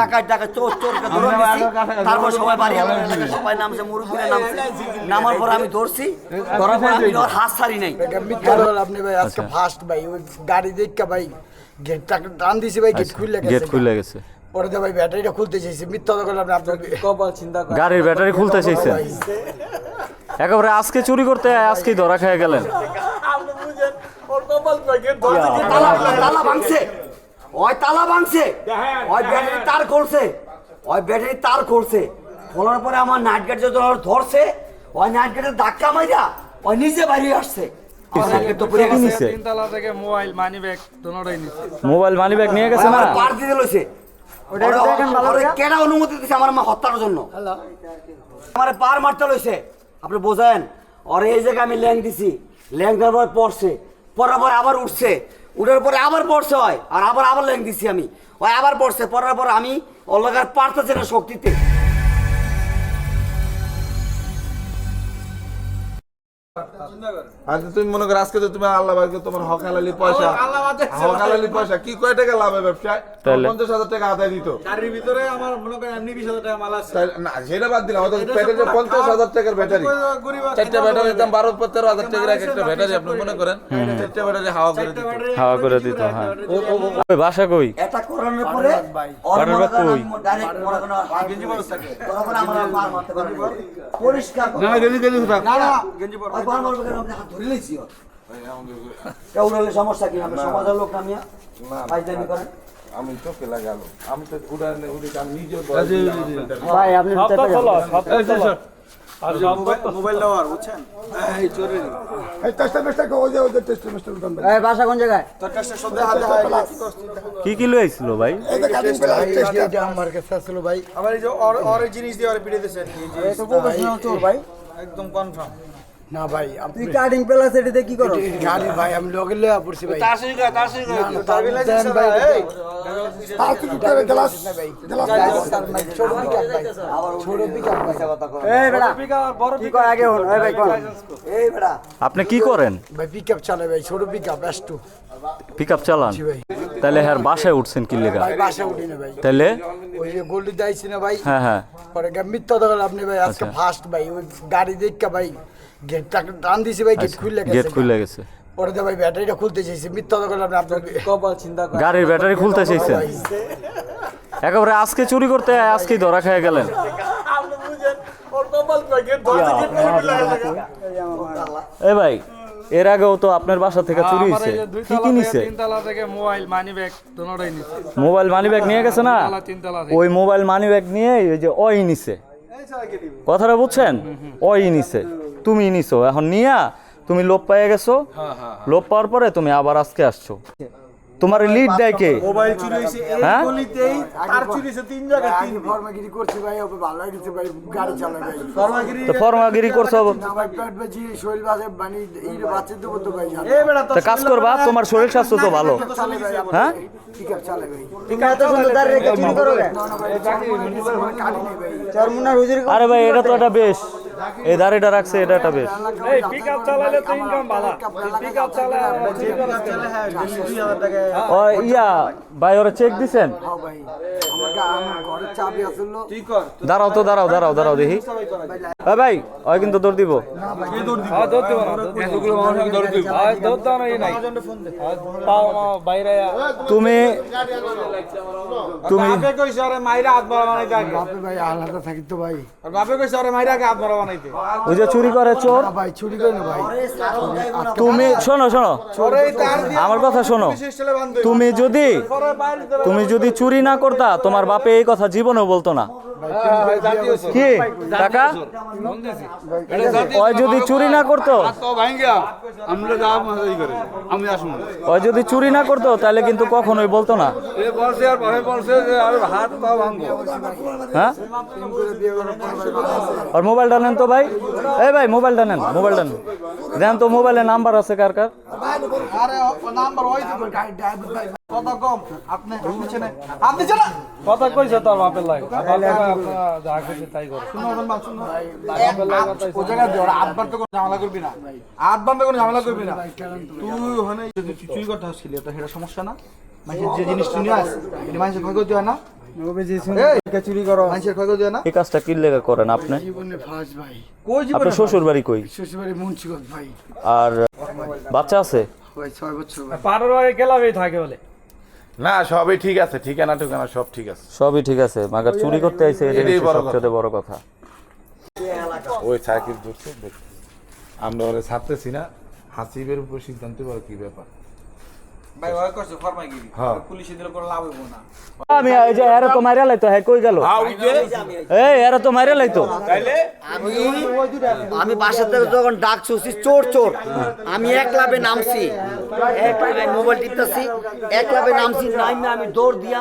টাকায় টাকা চোর চোরকে ধরে নিয়েছি তারপর সবাই বাড়ি আমার সবাই নামছে মুরব্বীরা নামছে নামার পর আমি ধরছি ধরার পর আমি হাত ছাড়ি নাই আপনি ভাই আজকে ফার্স্ট ভাই ওই গাড়ি দেখা ভাই গেটটা টান দিছি ভাই গেট খুলে গেছে গেট খুলে গেছে পরে তো ভাই ব্যাটারিটা খুলতে চাইছি মিথ্যা কথা আপনি আপনার কপাল চিন্তা গাড়ির ব্যাটারি খুলতে চাইছেন একেবারে আজকে চুরি করতে আজকেই ধরা খেয়ে গেলেন তালা তালা ভাঙছে ওই তালা ভাঙছে। ওই ব্যাটারি তার করছে ওই ব্যাটারি তার করছে খোলার পরে আমার নাইট গার্ড ওর ধরছে ওই নাইট গার্ডের ধাক্কা মাইরা ওই নিজে বাইরে আসছে। আমার night guard তো পড়ে কি গেছে। নিছে? তিনতলা থেকে মোবাইল মানি ব্যাগ দোনোটাই নিচ্ছে মোবাইল মানি ব্যাগ নিয়ে গেছে না? পার দিতে লইছে। অনুমতি দিছে আমার মা হত্যার জন্য? আমার পার মারতে লইছে। আপনি বোঝেন? আর এই জায়গায় আমি ল্যাং দিছি। ল্যাং দেওয়ার পর পড়ছে পর আবার উঠছে। উঠার পরে আবার পড়ছে হয়, আর আবার আবার ল্যাং দিছি আমি। ওই আবার পড়ছে পড়ার পর আমি অলগার পারতেছে না শক্তিতে। আচ্ছা তুমি মনে করো আজকে তো তুমি আল্লাহ তোমার হক হালালি পয়সা হক হালালি পয়সা কি কয় টাকা লাভ হয় ব্যবসায় পঞ্চাশ হাজার টাকা আদায় দিত। গাড়ির ভিতরে আমার মনে করেন এমনি বিশ হাজার টাকা মাল আছে। না সেটা বাদ দিলাম পঞ্চাশ হাজার টাকার ব্যাটারি। চারটা ব্যাটারির দাম বারো তেরো হাজার টাকার এক একটা ব্যাটারি আপনি মনে করেন? চারটা ব্যাটারি হাওয়া করে দিত। হাওয়া করে দিত হ্যাঁ। বাসা কই? এটা করানোর পরে কই? মনে করেন গেঞ্জি পরে থাকে। মারতে পারে। পরিষ্কার না গেলি থাক না, না, ওই পার। মারবে কেন? আপনি হাত ধরে লইছি ওর। কেউ হলে সমস্যা কি? হবে সমাজের লোক নামিয়া ফাইজলামি করেন। আমি চোখে লাগালো। আমি তো উড়ানে উড়ে আমি নিজে ভাই আপনি হাতে হয় কি কি কি লইছিল ভাই? আমার কাছে আসলো ভাই। আবার এই যে ওর জিনিস দিয়ে পিড়ে দিয়েছে একদম কনফার্ম না ভাই আপনি কাটিং প্লাস এটাতে কি করো? গাড়ি ভাই আমি লোকে লয়ে পড়ছি ভাই। তার সঙ্গে তার সঙ্গে তার বিলাস দেন ভাই, আর কি করে গ্লাস গ্লাস ছোট পিকআপ ভাই। ছোট পিকআপ ভাই। এই বেটা পিকার বড় কি কয় আগে হন এই ভাই কোন? এই বেটা আপনি কি করেন? ভাই পিকআপ চালাই ভাই ছোট পিকআপ এস2 পিক আপ চালান? জি ভাই। তাহলে হ্যার বাসায় উঠছেন কি লেগা? ভাই বাসা উঠি না ভাই। তাহলে? ওই যে গোল্ডি দাইছি না ভাই। হ্যাঁ হ্যাঁ। পরে মিথ্যা কথা আপনি ভাই আজকে ফার্স্ট ভাই ওই গাড়ি দেখা ভাই গেটটা টান দিছি ভাই গেট খুলে গেছে গেট খুলে গেছে। পরে তো ভাই ব্যাটারিটা খুলতে চাইছি মিথ্যা কথা আপনি আপনার কপাল চিন্তা গাড়ির ব্যাটারি খুলতে চাইছেন একেবারে আজকে চুরি করতে আজকেই ধরা খেয়ে গেলেন। এ ভাই এর আগেও তো আপনার বাসা থেকে চুরি হয়েছে। কি কি নিছে? তিনতলা থেকে মোবাইল মানি ব্যাগ দোনোটাই নিচ্ছে মোবাইল মানি ব্যাগ নিয়ে গেছে না? ওই মোবাইল মানি ব্যাগ নিয়ে ওই যে ওই নিছে। কথাটা বুঝছেন? ওই নিছে। তুমি নিছো। এখন নিয়া তুমি লোপ পেয়ে গেছো। লোপ পাওয়ার পরে তুমি আবার আজকে আসছো। তোমার লিড দেয় কে? মোবাইল চুরি হইছে এই হ্যাঁ? গলিতেই তার চুরি হইছে তিন জায়গায় তিন। ফর্মাগিরি করছি ভাই ওকে ভালো লাগছে ভাই গাড়ি চালাই ভাই। ফরমাগিরি তো ফর্মাগিরি করছ না ভাই পেট বাজি শরীর বাজে বানি এই বাচ্চা দেবো তো ভাই জানো। এ বেটা তো কাজ করবা তোমার শরীর স্বাস্থ্য তো ভালো। হ্যাঁ? পিকআপ চালাই ভাই। ঠিক আছে সুন্দর দাঁড়িয়ে রেখে চুরি করো না না ভাই কাটি নেই ভাই চরমুনার হুজুর আরে ভাই এটা তো একটা বেশ। এই দাড়িটা রাখছে এটা একটা বেশ। এই পিকআপ চালালে তো ইনকাম ভালো পিকআপ চালালে হ্যাঁ 2000 টাকা ও ইয়া ভাই ওরে চেক দিছেন? হ্যাঁ ভাই। আমার ঘরে চাবি আসলো তুই কর দাঁড়াও তো দাঁড়াও দাঁড়াও দাঁড়াও দেখি। এ ভাই ওই কিন্তু দৌড় দিব। হ্যাঁ হ্যাঁ বাইরে তুমি তুমি ওই যে চুরি করে চোর। ভাই চুরি করে না ভাই। তুমি শোনো শোনো। আমার কথা শোনো। তুমি যদি তুমি যদি চুরি না করতা তোমার বাপে এই কথা জীবনেও বলতো না। কি? টাকা? ওই যদি চুরি না করতো? ওই যদি চুরি না করতো তাহলে কিন্তু কখনোই বলতো না। আর ভাবে বলছে যে আর হাত পা ভাঙবো। হ্যাঁ? আর মোবাইলটা নেন তো ভাই। এই ভাই মোবাইলটা নেন মোবাইলটা নেন। দেন তো মোবাইলে নাম্বার আছে কার কার? আরে নাম্বার ওই তো কত কম। আপনি নিচে আপনি চলা কথা কইছে তোর বাপের লাই যা কইছে তাই কর। শুনো বাবা শুনো। ও জায়গা জোড়া আটবার তো কোনো ঝামেলা করবি না। আটবার তো কোনো ঝামেলা করবি না। তুই ওখানে যদি চুরি করতে আসছিলি তো সেটা সমস্যা না। মানুষের যে জিনিস নিয়ে আস এটা মানুষের ক্ষয়ক্ষতি হয় না। চুরি করো? মানুষের খবর দেয় না। এই কাজটা কি লেগে করেন আপনি? জীবনে ফার্স্ট ভাই। কই আপনার শ্বশুর বাড়ি কই? শ্বশুরবাড়ি মুন্সিগঞ্জ ভাই। আর বাচ্চা আছে? ছয় বছর পাড়ার বাড়ি গেলামই থাকে বলে। না সবই ঠিক আছে ঠিকানা ঠিকানা সব ঠিক আছে। সবই ঠিক আছে মাগার চুরি করতে আইছে এটাই সবচেয়ে বড় কথা। ওই সাইকেল ধরছে আমরা ওরে ছাড়তেছি না হাসিবের উপর সিদ্ধান্ত বড় কি ব্যাপার? আমি এই যে এরা তো মারিয়া লাইতো হ্যাঁ কই গেল? এই এরা তো মারিয়া লাইতো। আমি আমি বাসা থেকে যখন ডাক শুনছি চোর চোর। আমি এক লাভে নামছি। এক লাভে মোবাইল টিপতেছি। এক লাভে নামছি নাইমে আমি দৌড় দিয়া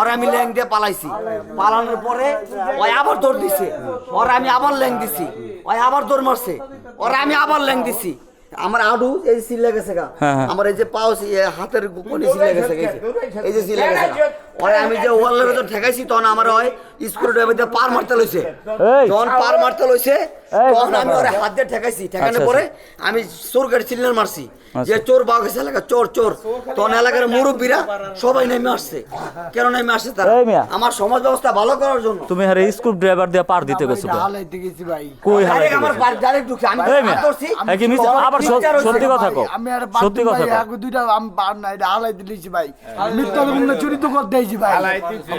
আর আমি ল্যাং দিয়ে পালাইছি। পালানোর পরে ওই আবার দৌড় দিছে। ওর আমি আবার ল্যাং দিছি। ওই আবার দৌড় মারছে। ওর আমি আবার ল্যাং দিছি। আমার আডু এই যে সিলে গেছে গা হ্যাঁ, হ্যাঁ। আমার এই যে পাও হাতের গোপনে সিলে গেছে এই যে- সিল লেগেছে। ওরে আমি যে ওয়ালের ভিতর ঠেকাইছি তখন আমার ওই স্ক্রু ড্রাইভার দিয়ে পার মারতে লইছে যখন পার মারতে লইছে তখন আমি ওরে হাত দিয়ে ঠেকাইছি ঠেকানোর আচ্ছা, পরে আমি চোর গাড়ি সিলিন্ডার মারছি যে চোর বাঘ গেছে এলাকা চোর চোর তখন এলাকার মুরব্বীরা সবাই নেমে আসছে কেন নেমে আসছে তারা আমার সমাজ ব্যবস্থা ভালো করার জন্য তুমি হারে স্ক্রু ড্রাইভার দিয়ে পার দিতে গেছো কই Direct আমার বাড়ি ডাইরেক্ট ঢুকছে আমি এই মিয়া, হাত ধরছি এই কি মিথ্যা? তখন আবার সত্যি কথা কও আমি আর সত্যি কথা কও দুইটা আমি পার নাই এটা হালাই দিয়েছি ভাই মিথ্যা চুরি তো করতে আইছি ভাই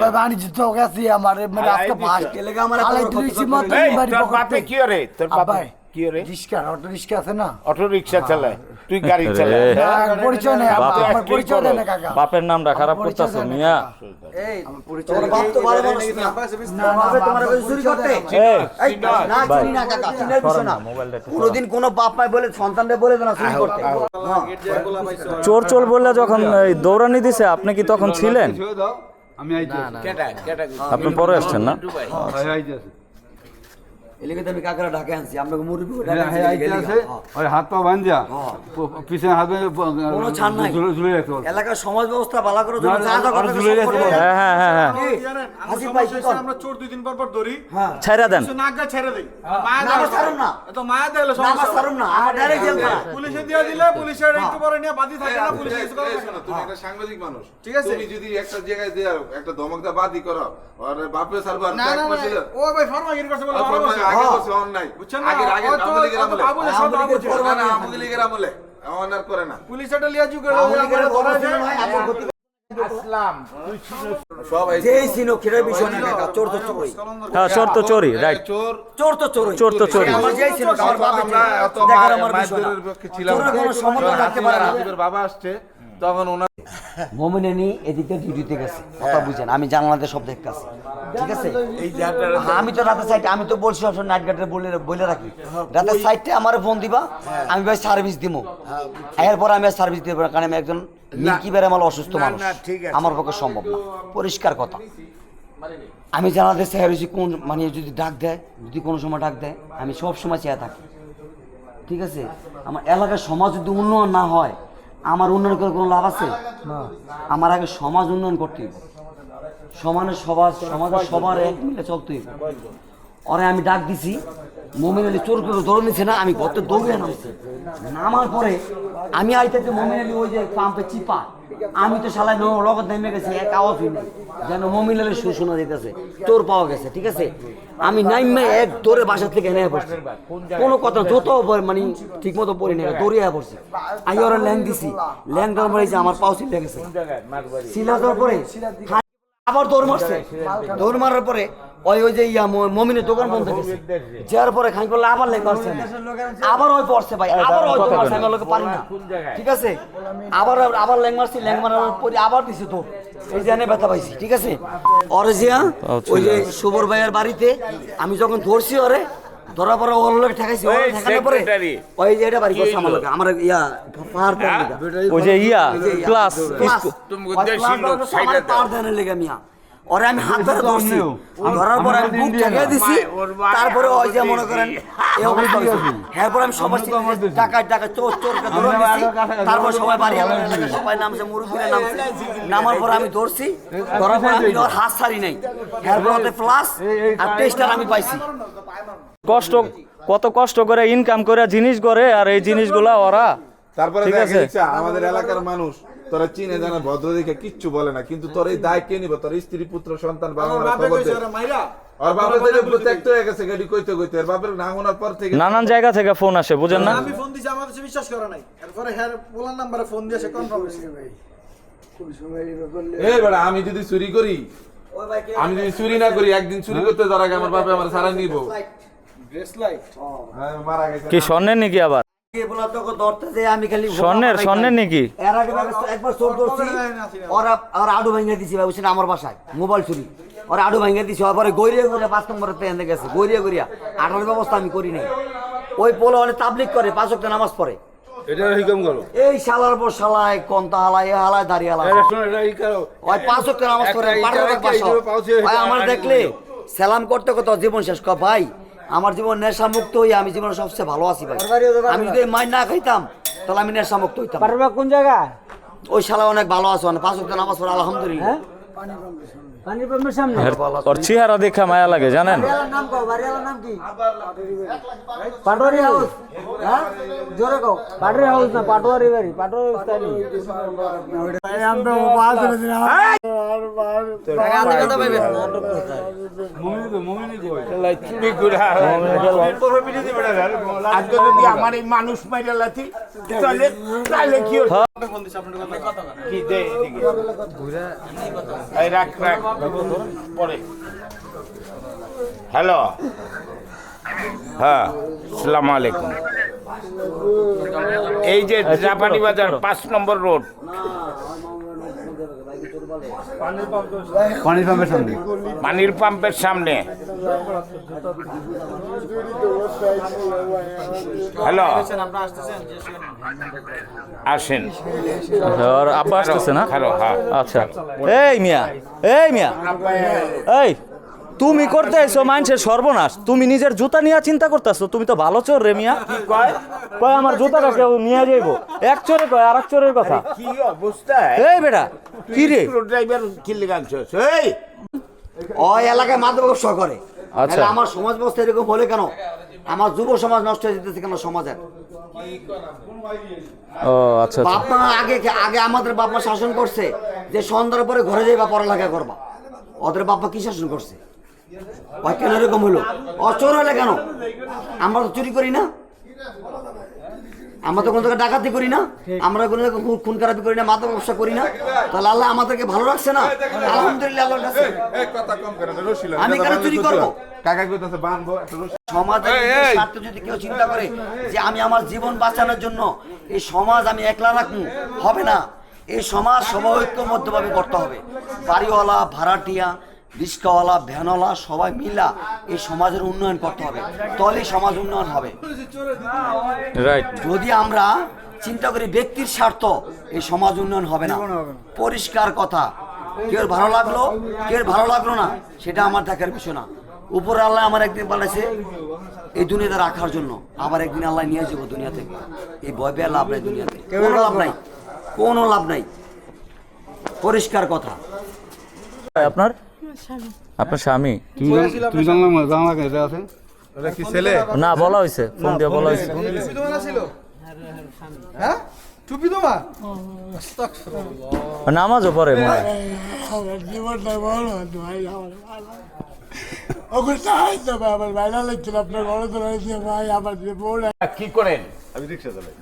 ভাই বাণিজ্য তো গেছি আমার মানে আজকে ফার্স্ট এলাকা আমার এত হালাই বড় ক্ষতি দিয়েছি করতে মাত্র হবে। বাড়ি তোর পকেটে। বাপে কি রে তোর বাপে আব্বাই কি রে? রিক্সা অটো রিক্সা আছে না? অটো রিক্সা চালায়। তুই গাড়ি চালায়। হ্যাঁ, পরিচয় নেই আমার বাপে আমার কি পরিচয় করো? কাকা। বাপের নামটা খারাপ করতেছো মিয়া কাকা। তোমার বাপ তো ভালো মানুষ না। তোমার তোমার কাছে চুরি করতে? এই এই, না ভাই। না কাকা চিনার বিষয় না। মোবাইলটা একটু কোনোদিন কোনো বাপ মাই বলে সন্তানদের বলে দেয় না চুরি করতে। হ্যাঁ। চোর চোর বললে যখন দৌড়ানি দিছে আপনি কি তখন ছিলেন? আপনি পরে আসছেন না? এলাকাতে আমি কাকারা ঢাকে আনছি আপনাকে মুরব্বী করে ঢাকে আনছি, আইতে এলাকা। আছে। হাত পা বান্ধা। পিছনে হাত কোনো ছাড় নাই। ঝুলে- ঝুলে রাখতে এলাকার সমাজ ব্যবস্থা ভালো করার জন্য যা যা ঝুলে রাখতে হ্যাঁ হ্যাঁ হ্যাঁ হাসিফ ভাই, কি করেন? আমরা চোর দুই দিন পর পর ধরি হ্যাঁ। ছাইরা দেন নাগা ছেড়ে দেই মায়া না, ছাড়ুন না। তো মায়া দিলে না, ছাড়ুন না, আমার direct জেল খানা। পুলিশে দিয়ে দিলে পুলিশের একটু পরে নিয়ে বাদি থাকে না পুলিশে কিছু করে না। তুমি একটা সাংবাদিক মানুষ ঠিক আছে। তুমি যদি একটা জায়গায় দিয়ে একটা ধমকদা বাদি করো আর বাপে সার্ভার না না না, ও ভাই ফরমাগিরি করছে বলে ভালো করছে। আগে করছে অন্যায় বুঝছেন আগে আগে ও তো- আওয়ামী লীগের ও তো আমলে বাবুলে সব বাবু না না আওয়ামী লীগের আমলে। করে না। পুলিশ এটা লিয়া যুগ করে আওয়ামী লীগের বড় ছিল নয়, আপনার গতি- সব এই যেই ছিল খেলার বিষয় না চোর তো চোরই। হ্যাঁ চোর তো চোরি রাইট চোর। চোর তো চোরই। চোর তো চোরই। আমার যেই ছিল, আমার বাপের আমরা এত দেখার আমার বিষয় না। মায়ের পক্ষে ছিলাম। কোনো পারে না। বাবা আসছে। তখন ওনার মোমিনানি এদিকে ডিউটিতে গেছে। কথা বুঝেন আমি জানলাতে সব দেখতে আছি। ঠিক আছে? হ্যাঁ, আমি তো রাতের সাইডে আমি তো বলছি সবসময় নাইট গার্ডে বলে বলে রাখি। রাতের সাইডে আমার ফোন দিবা আমি ভাই সার্ভিস দিব এরপর আমি আর সার্ভিস দিব কারণ আমি একজন মিল্কি বেড়ামাল অসুস্থ মানুষ। আমার পক্ষে সম্ভব না। পরিষ্কার কথা। আমি জানাতে চাই কোন মানে যদি ডাক দেয় যদি কোনো সময় ডাক দেয় আমি সব সময় চেয়ে থাকি। ঠিক আছে? আমার এলাকার সমাজ যদি উন্নয়ন না হয় আমার উন্নয়ন করে কোনো লাভ আছে? আমার আগে সমাজ উন্নয়ন করতে হবে। সমানের সমাজ সমাজের সবার এক মিলে চলতে হবে। ওরে আমি ডাক দিছি মমিন আলী চোর করে ধরে নিছে না আমি কত দৌড়ে নামছি। নামার পরে আমি আইতে মমিন আলী ওই যে পাম্পে চিপা। আমি তো শালায় ন- লগত নেমে গেছি এক আওয়াজ নেই। যেন আলী সুর শোনা যেতেছে চোর পাওয়া গেছে ঠিক আছে? আমি নাইমে এক দৌড়ে বাসা থেকে এনে পড়ছি। কোনো কথা যত মানে ঠিক মতো পড়ি না দৌড়িয়ে পড়ছি। আমি ওরা ল্যাং দিছি। ল্যাং দেওয়ার পরে যে আমার পাও সিলে গেছে। সিলা দেওয়ার পরে আবার দৌড় মারছে। দৌড় মারার পরে ওই ওই যে ইয়া মমিনের দোকান বন্ধ গেছে যার পরে খাই করলে আবার লেগ আবার ওই পড়ছে ভাই আবার ওই মারছে আমি লোকে পারি না। ঠিক আছে? আবার আবার ল্যাং মারছি ল্যাং মারার পরে আবার দিছে তো। এই জানে ব্যথা পাইছি ঠিক আছে? ওরে জিয়া ওই যে সুবর ভাইয়ের বাড়িতে আমি যখন ধরছি ওরে ধরার পরে ওর লোক ঠেকাইছি ওর ঠেকানোর পরে ওই যে এটা বাড়ি করছে আমার লোকে আমার ইয়া পাহাড় পাহাড় ওই যে ইয়া ক্লাস তুমি সাইডে। পার লেগে মিয়া। ওরে আমি হাত ধরে ধরছি। ধরার পর আমি বুক ঠেকে দিছি তারপরে ওই যে মনে করেন এই অবস্থা হয়েছে। এরপর আমি সবার থেকে টাকা টাকা চোর চোরকে ধরে দিছি তারপর সবাই বাড়ি আমার সবাই নামছে মুরব্বীরা নামছে। নামার পর আমি ধরছি ধরার পর আমি ওর হাত ছাড়ি নাই। এরপর ওতে প্লাস আর টেস্টার আমি পাইছি। কষ্ট কত কষ্ট করে ইনকাম করে জিনিস করে আর এই জিনিসগুলা ওরা তারপরে ঠিক আছে। আমাদের এলাকার মানুষ তোরা চিনে জানা ভদ্র দেখে কিচ্ছু বলে না কিন্তু তোর এই দায় কে নিব? তোর স্ত্রী পুত্র সন্তান বাবা আর হয়ে গেছে গাড়ি কইতে কইতে। আর বাপের নাঙ্গনার পর থেকে নানান জায়গা থেকে ফোন আসে বুঝেন না? আমি ফোন দিছি আমার কাছে বিশ্বাস করে নাই। এরপরে হ্যাঁ বলার নাম্বারে ফোন দিয়ে সে কনফার্ম এই বেড়া আমি যদি চুরি করি আমি যদি চুরি না করি একদিন চুরি করতে ধরা আমার বাপে আমার সারা নিব। ড্রেস লাইট হ্যাঁ, কি স্বর্ণের নাকি আবার? স্বর্ণের স্বর্ণের নাকি? এর আগে একবার- চোর ওরা আডু ভাঙিয়ে দিছি আমার বাসায় মোবাইল চুরি। ওরা আডু ভাঙিয়ে দিছি পরে গৈরিয়া করে পাঁচ নম্বরের ট্রেনে গেছে গৈরিয়া গড়িয়া। আটার ব্যবস্থা আমি করি নাই। ওই পোলো অনেক তাবলিক করে পাঁচ ওয়াক্ত নামাজ পড়ে। এটা হিকম করো। এই শালার পর শালায় কন্তা হালায় এ হালায় দাঁড়িয়ে হালায়। এটা শোনো এটা ই করো ওই পাঁচ ওয়াক্ত নামাজ। ভাই আমার দেখলে সালাম করতে করতে জীবন শেষ কর ভাই। আমার জীবন নেশা মুক্ত হই আমি জীবনে সবচেয়ে ভালো আছি ভাই। আমি যদি মাই না খাইতাম তাহলে আমি নেশা মুক্ত হইতাম কোন জায়গা ওই শালা অনেক ভালো আছে পাঁচ নামাজ পড়ে আলহামদুলিল্লাহ। সামনে ওর চেহারা দেখা মায়া লাগে জানেন? হ্যাঁ? আমার এই মানুষ মাইরা লাথি তাহলে তাহলে কি। এই রাখ রাখ। হ্যালো হ্যাঁ সালাম আলাইকুম। এই যে জাপানি বাজার পাঁচ নম্বর রোড। পানির পাম্পের সামনে। পানির পাম্পের সামনে। হ্যালো। আসেন। ওর আব্বা আসতেছে না? হ্যালো হ্যাঁ আচ্ছা। এই মিয়া এই মিয়া এই। তুমি করতে আইছো মানুষের সর্বনাশ। তুমি নিজের জুতা নিয়ে চিন্তা করতেছো তুমি তো ভালো চোর রে মিয়া। কয়? কয় আমার জুতাটা কেউ নিয়ে যাইবো? এক চোরে কয় আর এক চোরের কথা। কি অবস্থা এই বেটা কি রে? ড্রাইভার কিনলে গানছস এই? ওই এলাকায় মাদক ব্যবসা করে। আচ্ছা। আমার সমাজ ব্যবস্থা এরকম হলে কেন? আমার যুব সমাজ নষ্ট হয়ে যেতেছে কেন সমাজের? ও আচ্ছা আচ্ছা। বাপ মা আগে আগে আমাদের বাপ মা শাসন করছে যে সন্ধ্যার পরে ঘরে যাইবা পড়ালেখা করবা। ওদের বাপ মা কি শাসন করছে? ওই কেন এরকম হলো? অচোর হলে কেন? আমরা তো চুরি করি না। আমরা তো কোনো জায়গায় ডাকাতি করি না। আমরা কোনো জায়গায় খুন- খারাপি করি না মাদক ব্যবসা করি না। তাহলে আল্লাহ আমাদেরকে ভালো রাখছে না? আলহামদুলিল্লাহ আল্লাহর কাছে। আমি কেন চুরি করব? সমাজের স্বার্থ যদি কেউ চিন্তা করে যে আমি আমার জীবন বাঁচানোর জন্য এই সমাজ আমি একলা রাখব হবে না। এই সমাজ সবাইক্যবদ্ধভাবে করতে হবে। বাড়িওয়ালা ভাড়াটিয়া রিক্সাওয়ালা ভ্যানওয়ালা সবাই মিলা এই সমাজের উন্নয়ন করতে হবে। তাহলেই সমাজ উন্নয়ন হবে। রাইট যদি আমরা চিন্তা করি ব্যক্তির স্বার্থ এই সমাজ উন্নয়ন হবে না। পরিষ্কার কথা। কেউ ভালো লাগল? কেউ ভালো লাগল না? সেটা আমার দেখার বিষয় না। উপর আল্লাহ আমার একদিন বলেছে এই দুনিয়াতে রাখার জন্য। আবার একদিন আল্লাহ নিয়ে যাব দুনিয়া থেকে এই ভয় পেয়ে লাভ নাই দুনিয়াতে। কোনো লাভ নাই। কোনো লাভ নাই। পরিষ্কার কথা। আপনার? আপনার স্বামী। তুমি জান- তুমি জানলাম না জানলা কেন আছে? ওটা কি ছেলে? না বলা হয়েছে ফোন দিয়ে বলা হয়েছে টুপি তোমার ছিল? হ্যাঁ টুপি তোমার? নামাজও পড়ে মনে হয়। জীবনটা বড় ভাই আমার ওকে সাহায্য ভাই আমার বাইরে লাগছিল আপনার বড় তো রয়েছে ভাই আমার যে বোন। কি করেন? আমি রিক্সা চালাই।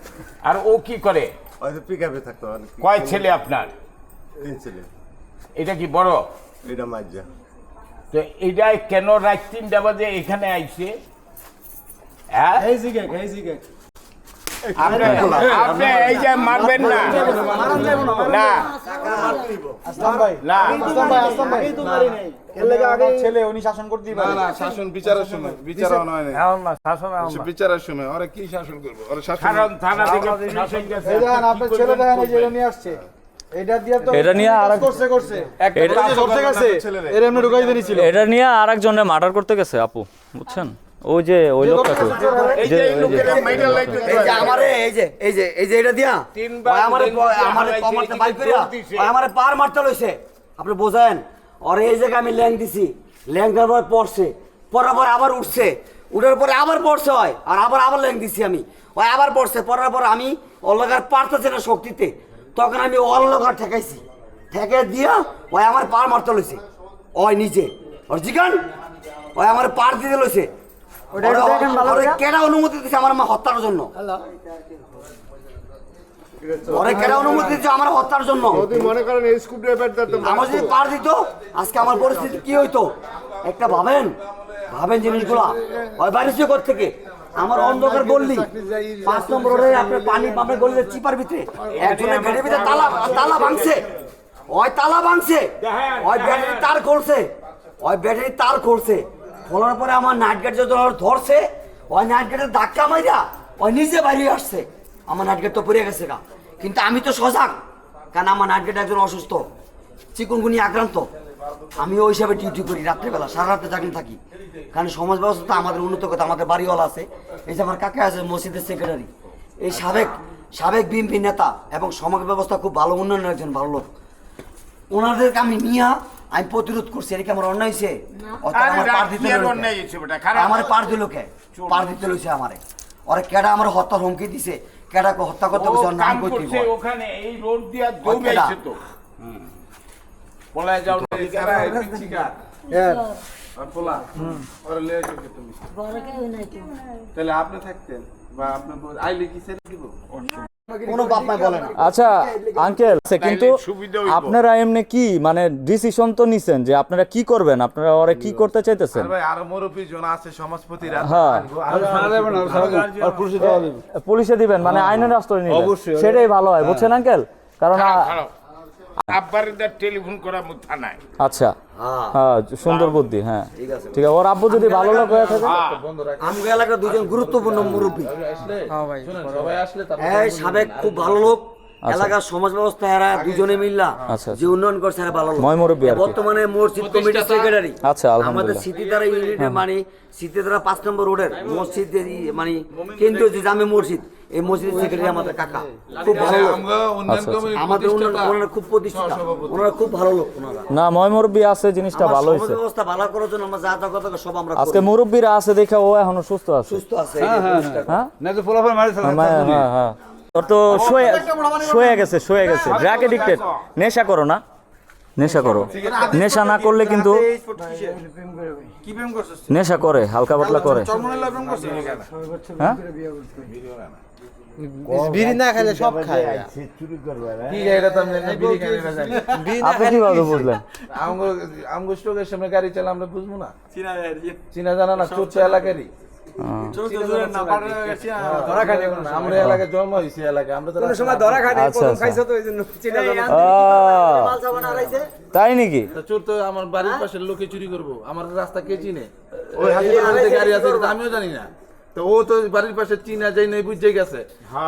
আর ও কি করে? হয়তো পিক আপে থাকতো আর কয় ছেলে আপনার? তিন ছেলে। এটা কি বড়? এটা মাজ্জা। তো এইটা কেন রাত তিনটা বাজে এখানে আইছে? হ্যাঁ? এই জিগে এই জিগে আপনি আপনি এই যে মারবেন না। না আসলাম ভাই। না। আসলাম ভাই। আসলাম ভাই এর লাগে আগে ছেলে উনি শাসন করতে না না শাসন বিচারের সময় বিচার নয় না সে বিচারের সময়। ওরা কি শাসন করব? ওরা শাসন কারণ থানা থেকে পুলিশ গেছে। এই দেখেন আপনার ছেলে দেখেন এই যে নিয়ে আসছে। এটা দিয়ে তো এটা নিয়ে আরেক- করছে করছে। এটা- এটা যে ধরতে গেছে এর এমনি ঢুকাই দিয়েছিল এটা নিয়ে আর একজনে মার্ডার করতে গেছে আপু বুঝছেন? ওই যে ওই লোকটাকে যে এই লোকেরা মাইরা লাইতে এই যে আমারে এই যে এই যে এই যে এটা দিয়া। আমারে আমারে মারাইছে, কমাতে এদিকে বাইর করিয়া জোর দিছে। ওই আমারে পার মারতে লইছে। আপনি বোঝেন? আর এই জায়গায় আমি ল্যাং দিছি। ল্যাং দেওয়ার পর পড়ছে। পড়ার পর আবার উঠছে। উঠার পরে আবার পড়ছে হয় আর আবার আবার ল্যাং দিছি আমি। ওই আবার পড়ছে। পড়ার পর আমি অলগার পারতেছে না শক্তিতে। তখন আমি অলঙ্কার ঠেকাইছি। ঠেকে দিয়া ওই আমার পার মারতে লইছে। ওই নিচে ওর জিগান ওই আমার পার দিতে লইছে। ওটা একটু দেখেন ভালো করে। কেডা অনুমতি দিছে আমার মা হত্যার জন্য? ওরে কেডা অনুমতি দিছে আমার হত্যার জন্য? যদি মনে করেন এই আমার যদি পার দিত আজকে আমার পরিস্থিতি কি হইতো? একটা ভাবেন? ভাবেন জিনিসগুলা। ওই বাড়ি সে থেকে। আমার অন্ধকার গল্লি পাঁচ নম্বর রোডে আপনার পানি পাম্পের গল্লিতে চিপার ভিতরে। ভিতরে তালা তালা ভাঙছে। ওই তালা ভাঙছে। ওই ব্যাটারি তার খুলছে ওই ব্যাটারি তার খুলছে খোলার পরে আমার নাইট গেট যত ধরছে, ওই নাইট গেটের ধাক্কা মাইরা ওই নিজে বাইরে আসছে। আমার নাইট গেট তো পড়ে গেছে কিন্তু আমি তো সজাগ, কারণ আমার নাইট গেট একজন অসুস্থ, চিকুনগুনি আক্রান্ত। আমি ওই হিসাবে ডিউটি করি রাত্রেবেলা সারা রাতে জাগলে থাকি। কারণ সমাজ ব্যবস্থা তো আমাদের উন্নত কথা আমাদের বাড়িওয়ালা আছে। এই যে আমার কাকা আছে মসজিদের সেক্রেটারি এই সাবেক সাবেক বিএনপি নেতা এবং সমাজ ব্যবস্থা খুব ভালো উন্নয়নের একজন ভালো লোক। ওনাদেরকে আমি নিয়ে আমি প্রতিরোধ করছি এটা কি আমার অন্যায় হয়েছে? অর্থাৎ আমার পার দিতে। আমার পার দিল কে? পার দিতে লইছে আমারে। ওরা কেডা আমার হত্যার হুমকি দিছে? কেডাকে হত্যা করতে নাম কাম করছে ওখানে এই রোড দিয়া না। তো। পলায় যাও পিচ্চিকা। আর পোলা, ওরা লয়ে যাও কে তুমি? তাহলে আপনি থাকতেন বা আপনি আইলে কি ছেড়ে দিব? কোনো বাপ মাই বলে না। আচ্ছা আঙ্কেল কিন্তু আপনারা এমনি কি মানে ডিসিশন তো নিছেন যে আপনারা কি করবেন? আপনারা ওরে কি করতে চাইতেছেন? ভাই আরও মুরব্বী জন আছে সমাজপতিরা হ্যাঁ। পুলিশে দিবেন মানে আইনের রাষ্ট্র নিবেন। সেটাই ভালো হয় বুঝছেন আঙ্কেল? কারণ টেলিফোন করা মু থানায়। আচ্ছা। হ্যাঁ। হ্যাঁ সুন্দর বুদ্ধি হ্যাঁ। ঠিক আছে। ঠিক আছে ওর আব্বু যদি ভালো লোক হয়ে থাকে আমগো এলাকার দুজন গুরুত্বপূর্ণ মুরব্বী। সবাই আসলে হ্যাঁ সাবেক খুব ভালো লোক। এলাকার সমাজ ব্যবস্থা এরা দুজনে মিল্লা। আচ্ছা। যে উন্নয়ন করছে এরা ভালো। বর্তমানে মসজিদ কমিটির সেক্রেটারি আচ্ছা। আমাদের ইউনিটের মানে পাঁচ নম্বর রোডের মসজিদ মানে কেন্দ্রীয় যে জামে মসজিদ। এই মসজিদের সেক্রেটারি আমাদের কাকা। খুব ভালো লোক। আমরা উন্নয়ন আচ্ছা, আমাদের ওনারা খুব প্রতিষ্ঠিত। ওনারা খুব ভালো লোক ওনারা। না ময় মুরব্বী আছে জিনিসটা ভালো ব্যবস্থা ভালো করার জন্য আমরা যা যা কথা সব আমরা আজকে। মুরব্বীরা আছে দেখে ও এখনও সুস্থ আছে। সুস্থ আছে। এই যে পরিষ্কার। হ্যাঁ হ্যাঁ, হ্যাঁ, হ্যাঁ। তোর তো শুয়ে শুয়ে গেছে শুয়ে গেছে। ড্রাগ এডিক্টেড নেশা করো না। নেশা করো। নেশা না করলে কিন্তু নেশা করে হালকা পাতলা করে। হ্যাঁ? বিড়ি না খেলে সব খায়। কি এটা তো আমরা বিড়ি খাই না জানি আপনি কীভাবে বুঝলেন? আমগো আমগো স্টোকের সামনে গাড়ি চালা আমরা বুঝব না। চিনা জানা না চোরচা এলাকারই। আমরা এলাকায় জন্ম হয়েছি এলাকায়। আমরা তো সময় ধরা খায় নাই, প্রথম। খাইছো তো এই জন্য চিনা জানা। আহ, মাল সাবান হারাইছে। তাই নাকি? চোর তো আমার বাড়ির পাশের লোকে চুরি করব। আমার রাস্তা কে চিনে? ওই গাড়ি আছে আমিও জানি না। তো ও তো বাড়ির পাশে চীনা যাই নাই বুঝে গেছে।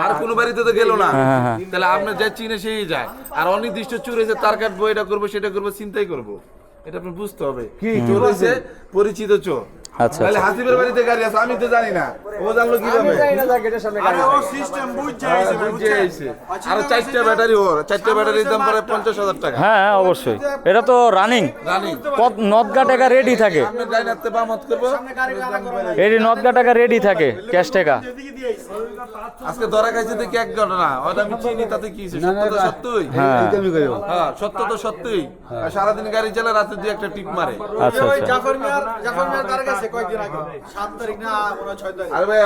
আর কোনো বাড়িতে তো গেল না। হ্যাঁ, হ্যাঁ। তাহলে আপনার যা চীনে সেই যায়। আর অনির্দিষ্ট চোর হয়েছে তার কাটবো এটা করব সেটা করব চিন্তাই করব। এটা আপনি বুঝতে হবে। কি? চোর হয়েছে পরিচিত চোর। আচ্ছা, তাহলে আচ্ছা। হাসিবের বাড়িতে গাড়ি আছে আমি তো জানি না। ও জানলো কীভাবে? সিস্টেম বুঝছে হ্যাঁ, বুঝে আইছে। আরও চারটা ব্যাটারি ওর চারটা ব্যাটারির দাম পড়ে পঞ্চাশ হাজার টাকা। হ্যাঁ অবশ্যই। এটা তো রানিং জানি নদগা টাকা রেডি থাকে। আপনি ডাইনাতে বামত করব। এটি নদগা টাকা রেডি থাকে ক্যাশ টাকা। আজকে ধরা খাইছে দেখি এক ঘটনা। ওটা আমি চিনি তাতে কি হইছে? সত্য তো সত্যই? হ্যাঁ। হ্যাঁ সত্য তো সত্যই সারাদিন গাড়ি চালা রাতে দুই একটা টিপ মারে। আচ্ছা আচ্ছা। জাফর মিয়ার জাফর মিয়ার কাছে? কয়েকদিন আগে। সাত তারিখ না ছয় তারিখ। আরে ভাই